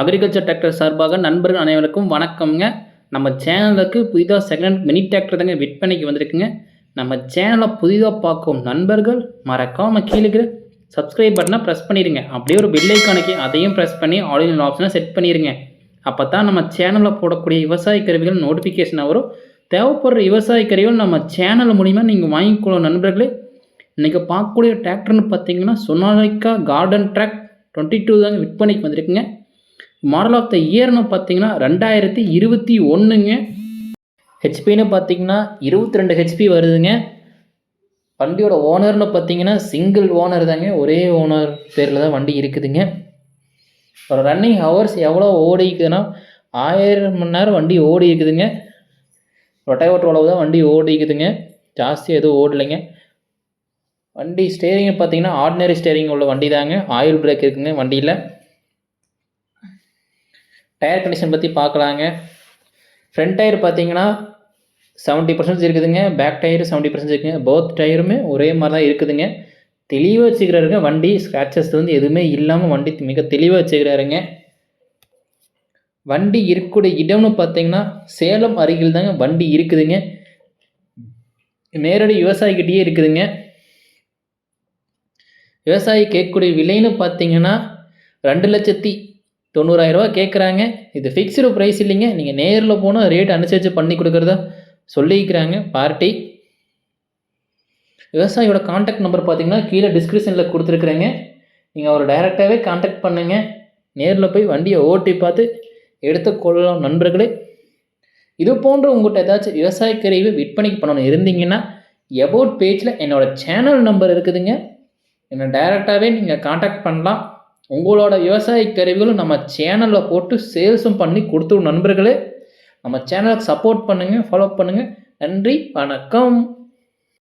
Agriculture tractor சார்பாக நண்பர்கள் அனைவருக்கும் வணக்கம்ங்க. நம்ம சேனலுக்கு புதிதாக செகண்ட் மினி டிராக்டர் தாங்க விற்பனைக்கு வந்திருக்குங்க. நம்ம சேனலை புதிதாக பார்க்கும் நண்பர்கள் மறக்காமல் கீழே சப்ஸ்கிரைப் பட்டனை ப்ரெஸ் பண்ணிடுங்க. அப்படியே ஒரு பெல் அதையும் ப்ரெஸ் பண்ணி ஆடியோ ஆப்ஷனை செட் பண்ணிடுங்க. அப்போ தான் நம்ம சேனலில் போடக்கூடிய விவசாய கருவிகள் நோட்டிஃபிகேஷன் வரும். தேவைப்படுற விவசாய கருவிகள் நம்ம சேனல் மூலிமா நீங்கள் வாங்கிக்கொள்ளும் நண்பர்களே. இன்றைக்கி பார்க்கக்கூடிய டிராக்டர்னு பார்த்தீங்கன்னா Sonalika Garden Trac twenty two தாங்க விற்பனைக்கு வந்திருக்குங்க. மாடல் ஆஃப் த இயர்னு பார்த்தீங்கன்னா ரெண்டாயிரத்தி இருபத்தி ஒன்றுங்க ஹெச்பின்னு பார்த்தீங்கன்னா இருபத்தி ரெண்டு ஹெச்பி வருதுங்க. வண்டியோட ஓனர்னு பார்த்தீங்கன்னா சிங்கிள் ஓனர் தாங்க. ஒரே ஓனர் பேரில் தான் வண்டி இருக்குதுங்க. அப்புறம் ரன்னிங் ஹவர்ஸ் எவ்வளோ ஓடிக்குதுன்னா ஆயிரம் மணி நேரம் வண்டி ஓடி இருக்குதுங்க ரொட்டைவோட்டர் அளவு தான் வண்டி ஓடிக்குதுங்க. ஜாஸ்தி எதுவும் ஓடலைங்க. வண்டி ஸ்டேரிங் பார்த்தீங்கன்னா ஆர்டினரி ஸ்டேரிங் உள்ள வண்டி தாங்க ஆயில் பிரேக் இருக்குங்க வண்டியில். டயர் கண்டிஷன் பற்றி பார்க்கலாங்க ஃப்ரண்ட் டயர் பார்த்தீங்கன்னா செவன்ட்டி பர்சன்டேஜ் இருக்குதுங்க. பேக் டயர் செவன்ட்டி பர்சன்டேஜ் இருக்குங்க. போத் டயருமே ஒரே மாதிரி தான் இருக்குதுங்க. தெளிவாக வச்சுக்கிறாருங்க வண்டி. ஸ்க்ராச்சஸ் வந்து எதுவுமே இல்லாமல் வண்டி மிக தெளிவாக வச்சுக்கிறாருங்க. வண்டி இருக்கக்கூடிய இடம்னு பார்த்தீங்கன்னா சேலம் அருகில் தாங்க வண்டி இருக்குதுங்க. நேரடி விவசாயிக்கிட்டேயே இருக்குதுங்க. விவசாயி கேட்கக்கூடிய விலைன்னு பார்த்தீங்கன்னா ரெண்டு லட்சத்தி தொண்ணூறாயிரரூவா கேட்குறாங்க இது ஃபிக்ஸ்டு ப்ரைஸ் இல்லைங்க. நீங்கள் நேரில் போனால் ரேட் அனுசரித்து பண்ணி கொடுக்குறதா சொல்லிக்கிறாங்க. பார்ட்டி. விவசாயியோட காண்டாக்ட் நம்பர் பார்த்தீங்கன்னா கீழே டிஸ்கிரிப்ஷனில் கொடுத்துருக்குறேங்க. நீங்கள் அவர் டைரெக்டாகவே காண்டாக்ட் பண்ணுங்கள் நேரில் போய் வண்டியை ஓட்டி பார்த்து எடுத்துக்கொள்ளலாம் நண்பர்களே. இது போன்ற உங்கள்கிட்ட ஏதாச்சும் விவசாய கருவி விற்பனைக்கு பண்ணணும் இருந்தீங்கன்னா எபவுட் பேஜில் என்னோடய சேனல் நம்பர் இருக்குதுங்க. என்னை டைரெக்டாகவே நீங்கள் காண்டாக்ட் பண்ணலாம். உங்களோட விவசாய கருவிகளும் நம்ம சேனலில் போட்டு சேல்ஸும் பண்ணி கொடுத்துரும் நண்பர்களே. நம்ம சேனலுக்கு சப்போர்ட் பண்ணுங்கள் ஃபாலோ பண்ணுங்கள் நன்றி வணக்கம்.